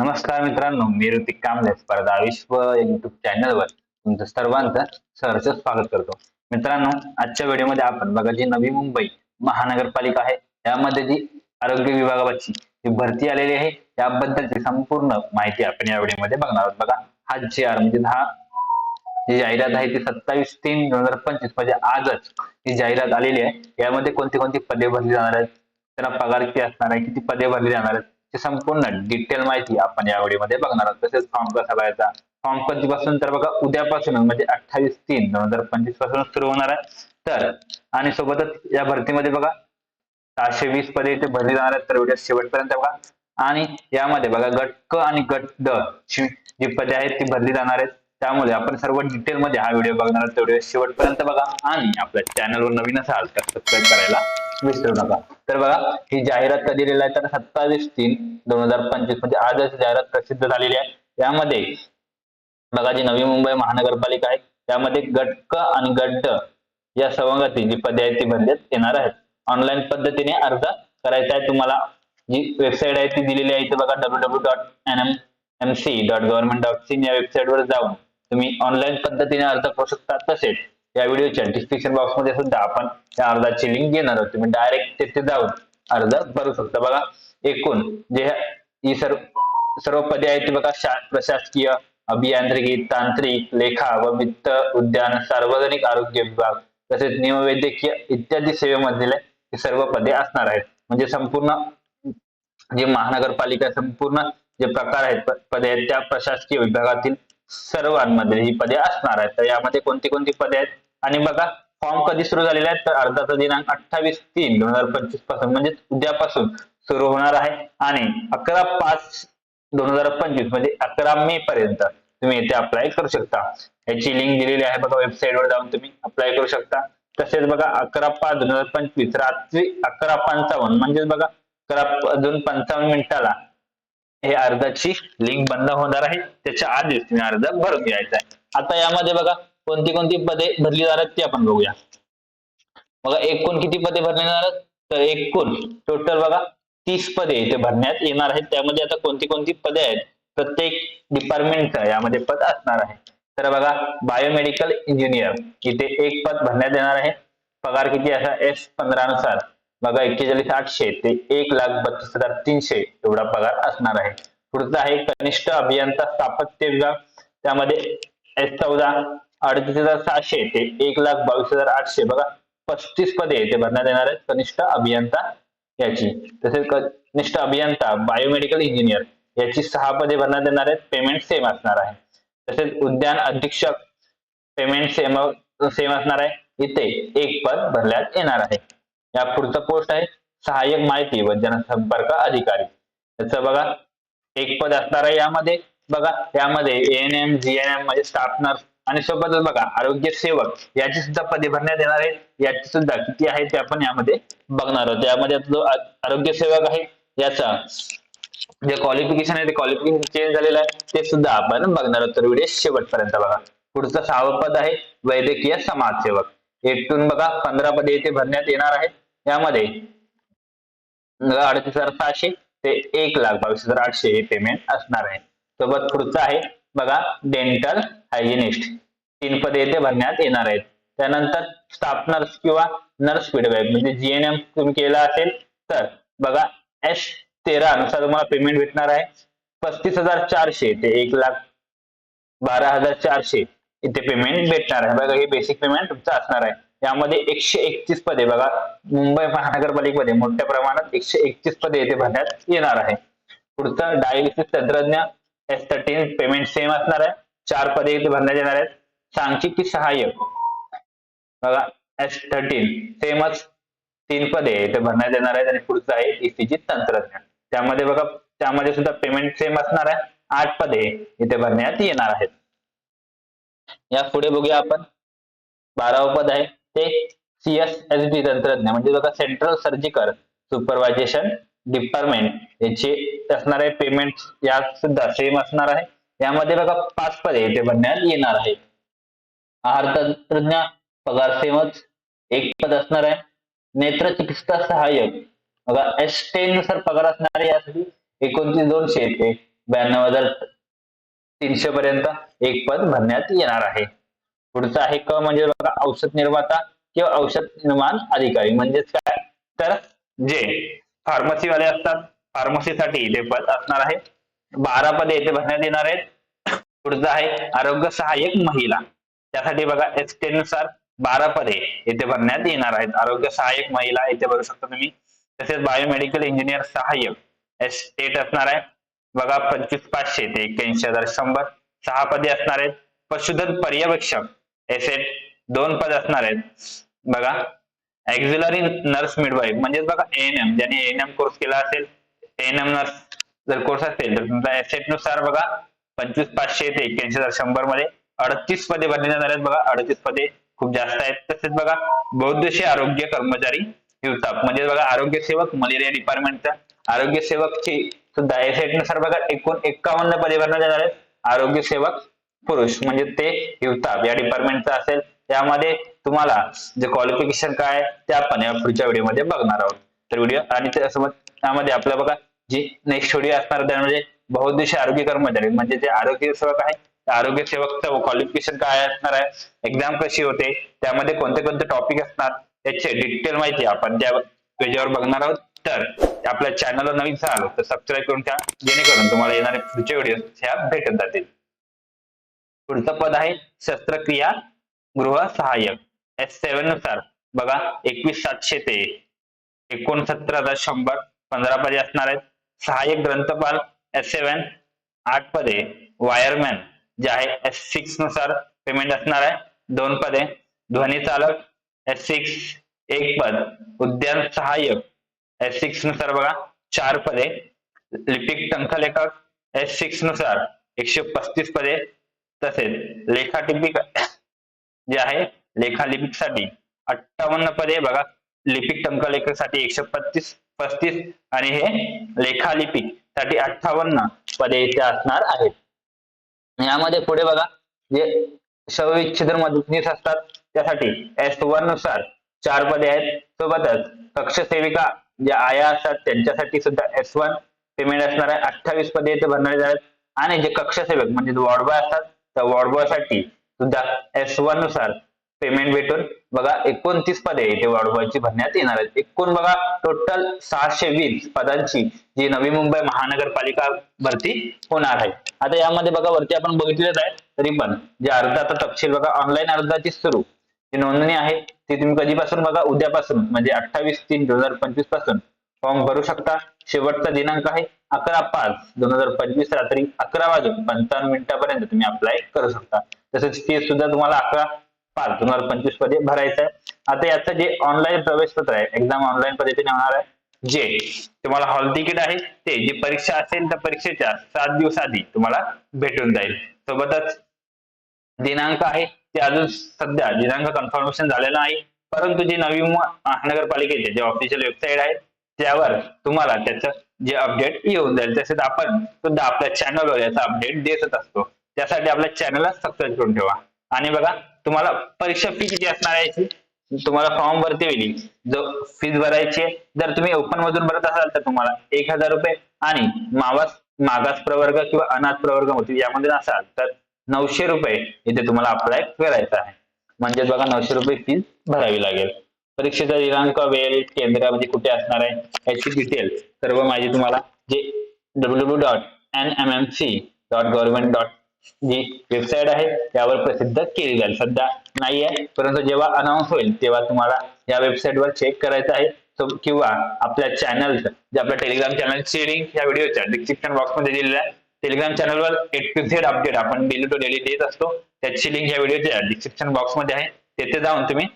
नमस्कार मित्रांनो मी ऋतिक कांबळे स्पर्धा विश्व युट्यूब चॅनलवर तुमचं सर्वांचं सहर्ष स्वागत करतो. मित्रांनो आजच्या व्हिडिओमध्ये आपण बघा जी नवी मुंबई महानगरपालिका आहे त्यामध्ये जी आरोग्य विभागाची जी भरती आलेली आहे त्याबद्दलची संपूर्ण माहिती आपण या व्हिडिओमध्ये बघणार आहोत. बघा हा जी आर म्हणजे हा जी जाहिरात आहे ती सत्तावीस तीन दोन हजार पंचवीस म्हणजे आजच ही जाहिरात आलेली आहे यामध्ये कोणती कोणती पदे भरली जाणार आहेत त्याला पगार किती असणार आहे किती पदे भरली जाणार आहेत ची संपूर्ण डिटेल माहिती आपण या व्हिडिओमध्ये बघणार आहोत. तसेच फॉर्म कसा भरायचा? फॉर्म कधीपासून? तर बघा उद्यापासून म्हणजे अठ्ठावीस तीन दोन हजार पंचवीसपासून सुरू होणार आहे. तर आणि सोबतच या भरतीमध्ये बघा सहाशे वीस पदे इथे भरली जाणार आहेत. तर व्हिडिओ शेवटपर्यंत बघा. आणि यामध्ये बघा गट क आणि गट ड ची जी पदे आहेत ती भरली जाणार आहेत. त्यामुळे आपण सर्व डिटेलमध्ये हा व्हिडिओ बघणार आहोत. तेवढे शेवटपर्यंत बघा. आणि आपल्या चॅनलवर नवीन असाल तर सबस्क्राईब करायला. विसरू नका. तर बघा ही जाहिरात कधी दिलेली आहे तर सत्तावीस तीन दोन हजार पंचवीस म्हणजे आजच जाहिरात प्रसिद्ध झालेली आहे. यामध्ये बघा जी नवी मुंबई महानगरपालिका आहे त्यामध्ये गटक आणि गड्ड या सवंगती जी पदे आहेत ती भरण्यात येणार आहेत. ऑनलाईन पद्धतीने अर्ज करायचा आहे तुम्हाला. जी वेबसाईट आहे ती दिलेली आहे इथे बघा W W dot N M M C dot government dot in या वेबसाईटवर जाऊन तुम्ही ऑनलाईन पद्धतीने अर्ज करू शकता. तसेच या व्हिडिओच्या डिस्क्रिप्शन बॉक्समध्ये सुद्धा आपण या अर्जाची लिंक देणार आहोत. तुम्ही डायरेक्ट तिथे जाऊन अर्ज भरू शकता. बघा एकूण जे ही सर्व सर्व पदे आहेत बघा प्रशासकीय अभियांत्रिकी तांत्रिक लेखा व वित्त उद्यान सार्वजनिक आरोग्य विभाग तसेच निमवैद्यकीय इत्यादी सेवेमधील सर्व पदे असणार आहेत. म्हणजे संपूर्ण जे महानगरपालिका संपूर्ण जे प्रकार आहेत पदे आहेत त्या प्रशासकीय विभागातील सर्वांमध्ये ही पदे असणार आहेत. तर यामध्ये कोणती कोणती पदे आहेत? आणि बघा फॉर्म कधी सुरू झालेला आहे? तर अर्जाचा दिनांक अठ्ठावीस तीन दोन हजार पंचवीसपासून म्हणजे उद्यापासून सुरू होणार आहे. आणि अकरा पाच दोन हजार पंचवीस म्हणजे अकरा मे पर्यंत तुम्ही इथे अप्लाय करू शकता. याची लिंक दिलेली आहे बघा वेबसाईटवर जाऊन तुम्ही अप्लाय करू शकता. तसेच बघा अकरा पाच दोन हजार पंचवीस रात्री अकरा पंचावन्न म्हणजेच बघा अकरा अजून पंचावन्न मिनिटाला हे अर्जाची लिंक बंद होणार आहे. त्याच्या आधीच तुम्ही अर्ज भरून घ्यायचा आहे. आता यामध्ये बघा कोणती कोणती पदे भरली जाणार ते ती आपण बघूया. बघा एकूण किती पदे भरली जाणार आहेत? तर एकूण टोटल बघा तीस पदे इथे भरण्यात येणार आहेत. त्यामध्ये आता कोणती कोणती पदे आहेत? प्रत्येक डिपार्टमेंटचं यामध्ये पद असणार आहे. तर बघा बायोमेडिकल इंजिनियर इथे एक पद भरण्यात येणार आहे. पगार किती असा? एस पंधरा नुसार. बघा एक्केचाळीस आठशे ते एक लाख बत्तीस हजार तीनशे एवढा पगार असणार आहे. पुढचा आहे कनिष्ठ अभियंता स्थापत्य विभाग. त्यामध्ये एस चौदा अडतीस हजार सहाशे ते एक लाख बावीस हजार आठशे. बघा पस्तीस पदे ते भरण्यात येणार आहेत कनिष्ठ अभियंता याची. तसेच कनिष्ठ अभियंता बायोमेडिकल इंजिनियर याची सहा पदे भरण्यात येणार आहेत. पेमेंट सेम असणार आहे. तसेच उद्यान अधीक्षक पेमेंट सेम सेम असणार आहे. इथे एक पद भरण्यात येणार आहे. या पुढचा पोस्ट आहे सहाय्यक माहिती व जनसंपर्क अधिकारी. त्याचं बघा एक पद असणार आहे यामध्ये. बघा यामध्ये N M G N M म्हणजे स्टाफ नर्स आणि सोबतच बघा आरोग्य सेवक याची सुद्धा पदे भरण्यात येणार आहे याची सुद्धा किती आहे ते आपण यामध्ये बघणार आहोत. यामध्ये जो आरोग्य सेवक आहे. याचा जे क्वालिफिकेशन आहे ते क्वालिफिकेशन चेंज झालेलं आहे. ते सुद्धा आपण बघणार आहोत. तर व्हिडिओ शेवटपर्यंत बघा. पुढचं सहावं पद आहे वैद्यकीय समाजसेवक. एकूण बघा पंधरा पदे येथे भरण्यात येणार आहेत यामध्ये अडतीस हजार सहाशे ते एक लाख बावीस हजार आठशे हे पेमेंट असणार आहे. सोबत पुढचं आहे बघा डेंटल हायजिनिस्ट तीन पदे येथे भरण्यात येणार आहेत. त्यानंतर स्टाफ नर्स किंवा नर्स फीडबॅक म्हणजे जीएनएम तुम्ही केला असेल तर बघा एस तेरा नुसार तुम्हाला पेमेंट भेटणार आहे. पस्तीस हजार चारशे ते एक लाख बारा हजार चारशे इथे पेमेंट भेटणार आहे. बघा, हे बेसिक पेमेंट तुमचं असणार आहे. यामध्ये एकशे एकतीस पदे, बघा, मुंबई महानगरपालिकेमध्ये मोठ्या प्रमाणात एकशे एकतीस पदे येथे भरण्यात येणार आहे. पुढचं डायलिसिस तंत्रज्ञ एस थर्टीन पेमेंट सेम असणार आहे. चार पदे इथे भरण्यात येणार आहेत. सांख्यिकी सहाय्यक, बघा एस थर्टीन सेमच तीन पदे इथे भरण्यात येणार आहेत. आणि पुढचं आहे ईसीजी तंत्रज्ञ. त्यामध्ये बघा, त्यामध्ये सुद्धा पेमेंट सेम असणार आहे. आठ पदे इथे भरण्यात येणार आहेत. या पुढे बघूया आपण. बारावं पद आहे. ते सी एस एस डी तंत्रज्ञ म्हणजे बघा सेंट्रल सर्जिकल सुपरवायझेशन डिपार्टमेंट याचे असणार आहे पेमेंट या सुद्धा सेम असणार आहे. यामध्ये बघा पाच पदे इथे बनण्यात येणार आहेत. आहार तंत्रज्ञ पगार सेमच एक पद असणार आहे. नेत्र चिकित्सा सहाय्यक. बघा एस टेन नुसार पगार असणार आहे यासाठी एकोणतीस दोनशे ते ब्याण्णव हजार तीनशे पर्यंत एक पद भरण्यात येणार आहे. पुढचं आहे क म्हणजे बघा औषध निर्माता किंवा औषध निर्माण अधिकारी. म्हणजेच काय? तर जे फार्मसीवाले असतात फार्मसीसाठी ते पद असणार आहे. बारा पदे येथे भरण्यात येणार आहेत. पुढचं आहे आरोग्य सहाय्यक महिला. त्यासाठी बघा एस टी नुसार बारा पदे येथे भरण्यात येणार आहेत. आरोग्य सहाय्यक महिला येथे भरू शकता तुम्ही. तसेच बायोमेडिकल इंजिनियर सहाय्यक. एस एट असणार आहे. बघा पंचवीस पाचशे ते एक्क्याऐंशी हजार शंभर. सहा पदे असणार आहेत. पशुधन पर्यवेक्षक. एसेट दोन पद असणार आहेत. बघा एक्झिलरी नर्स मिडवाईफ म्हणजेच बघा एएनएम ज्याने एएनएम कोर्स केला असेल एएनएम नर्स जर कोर्स असेल तर तुमचा एसेटनुसार बघा पंचवीस पाचशे ते एक्क्याऐंशी हजार शंभरमध्ये अडतीस पदे भरली जाणार आहेत. बघा अडतीस पदे खूप जास्त आहेत. तसेच बघा बौद्धशी आरोग्य कर्मचारी युवताप म्हणजे बघा आरोग्य सेवक मलेरिया डिपार्टमेंटचा आरोग्य सेवकची सुद्धा एसेटनुसार बघा एकूण एकावन्न पदे भरण्यात येणार आहेत आरोग्य सेवक पुरुष म्हणजे ते युवताप या डिपार्टमेंटचा असेल. त्यामध्ये तुम्हाला जे क्वालिफिकेशन काय आहे, ते आपण या पुढच्या व्हिडिओमध्ये बघणार आहोत. तर व्हिडिओ आणि त्यामध्ये आपलं बघा जी नेक्स्ट व्हिडिओ असणार त्यामध्ये म्हणजे बहुद्देशी आरोग्य कर्मचारी म्हणजे जे आरोग्य सेवक आहे आरोग्य सेवकचं क्वालिफिकेशन काय असणार आहे एक्झाम कशी होते त्यामध्ये कोणते कोणते टॉपिक असणार त्याची डिटेल माहिती आपण त्या पेजवर बघणार आहोत. तर आपल्या चॅनलला नवीन झालो तर सबस्क्राईब करून ठेवा. जेणेकरून तुम्हाला येणारे पुढचे व्हिडिओ ह्या भेटत जातील. पुढचं पद आहे शस्त्रक्रिया गृह सहाय्यक. एस सेव्हननुसार. बघा एकवीस सातशे ते एकोणसत्तर हजार शंभर पंधरा पदे असणार आहेत. सहाय्यक ग्रंथपाल एस सेव्हन आठ पदे वायरमॅन जे आहे एस सिक्सनुसार पेमेंट असणार आहे. दोन पदे ध्वनी चालक एस सिक्स एक पद उद्यान सहाय्यक. एस सिक्सनुसार बघा चार पदे. लिपिक टंकलेखक एस सिक्सनुसार एकशे पस्तीस पदे. तसेच लेखाटिपिक जे आहे लेखालिपिकसाठी अठ्ठावन्न पदे बघा. लिपिक टंकलेखकसाठी एकशे पस्तीस पस्तीस आणि हे लेखालिपिकसाठी अठ्ठावन्न पदे इथे असणार आहेत. यामध्ये पुढे बघा जे शवविच्छेदन मदतनीस असतात त्यासाठी एस वननुसार चार पदे आहेत. सोबतच कक्ष सेविका ज्या आया असतात त्यांच्यासाठी सुद्धा एस वन पेमेंट असणार आहे. अठ्ठावीस पदे इथे भरणारे आहेत आणि जे कक्ष सेवक म्हणजे वॉर्ड बॉय असतात त्या वॉर्ड बॉयसाठी सुद्धा एस वननुसार पेमेंट भेटून बघा एकोणतीस पदे इथे वॉर्डबॉयची भरण्यात येणार आहेत. एकूण बघा टोटल सहाशे वीस पदांची जी नवी मुंबई महानगरपालिका भरती होणार आहे. आता यामध्ये बघा वरती आपण बघितलेच आहे तरी पण जे अर्जाचा तपशील बघा ऑनलाईन अर्जाची सुरू. जी नोंदणी आहे ती तुम्ही कधीपासून बघा? उद्यापासून म्हणजे अठ्ठावीस तीन दोन हजार पंचवीसपासून. फॉर्म भरू शकता. शेवटचा दिनांक आहे अकरा पाच दोन हजार पंचवीस रात्री अकरा वाजून पंचावन्न मिनिटापर्यंत तुम्ही अप्लाय करू शकता. तसेच फी सुद्धा तुम्हाला अकरा पाच दोन हजार पंचवीसमध्ये भरायचं आहे. आता याचं जे ऑनलाईन प्रवेश पत्र आहे एक्झाम ऑनलाईन पद्धतीने होणार आहे. जे तुम्हाला हॉल तिकीट आहे ते जी परीक्षा असेल त्या परीक्षेच्या सात दिवस आधी तुम्हाला भेटून जाईल. सोबतच दिनांक आहे ते अजून सध्या दिनांक कन्फर्मेशन झालेला नाही. परंतु जी नवी महानगरपालिकेचे जे ऑफिशियल वेबसाईट आहे त्यावर तुम्हाला त्याचं जे अपडेट येऊन जाईल. तसेच आपण सुद्धा आपल्या चॅनलवर याचा अपडेट देतच असतो. त्यासाठी आपल्या चॅनलला सबस्क्राईब करून ठेवा. आणि बघा तुम्हाला परीक्षा फी किती असणार आहे तुम्हाला फॉर्म भरती होईल. जो फीज भरायची आहे जर तुम्ही ओपन मधून भरत असाल तर तुम्हाला एक हजार रुपये आणि मावास मागास प्रवर्ग किंवा अनाथ प्रवर्ग होतील यामध्ये नसाल तर नऊशे रुपये इथे तुम्हाला अप्लाय करायचं आहे. म्हणजे बघा नऊशे रुपये फीज भरावी लागेल. परीक्षेचा दिनांक वेळ केंद्र म्हणजे कुठे असणार आहे याची डिटेल सर्व माहिती तुम्हाला जे W W dot N M M C dot government dot G website आहे त्यावर प्रसिद्ध केली जाईल. सध्या नाही आहे परंतु जेव्हा अनाऊन्स होईल तेव्हा तुम्हाला या वेबसाईटवर चेक करायचं आहे. किंवा आपल्या चॅनल जे आपल्या टेलिग्राम चॅनलची लिंक या व्हिडिओच्या डिस्क्रिप्शन बॉक्समध्ये दिलेली आहे. टेलिग्राम चॅनलवर एट टू झेड अपडेट आपण डेली टू डेली देत असतो. त्याची लिंक या व्हिडिओच्या डिस्क्रिप्शन बॉक्समध्ये आहे. तेथे जाऊन तुम्ही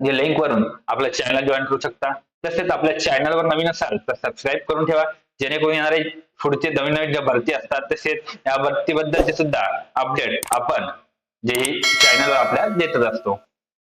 जे लिंक वरून आपल्या चॅनल जॉईन करू शकता. तसेच आपल्या चॅनलवर नवीन असाल तर सबस्क्राईब करून ठेवा. जेणेकरून येणारे पुढचे नवीन नवीन ज्या भरती असतात तसेच या भरतीबद्दलचे सुद्धा अपडेट आपण जे चॅनलवर आपल्या देतच असतो.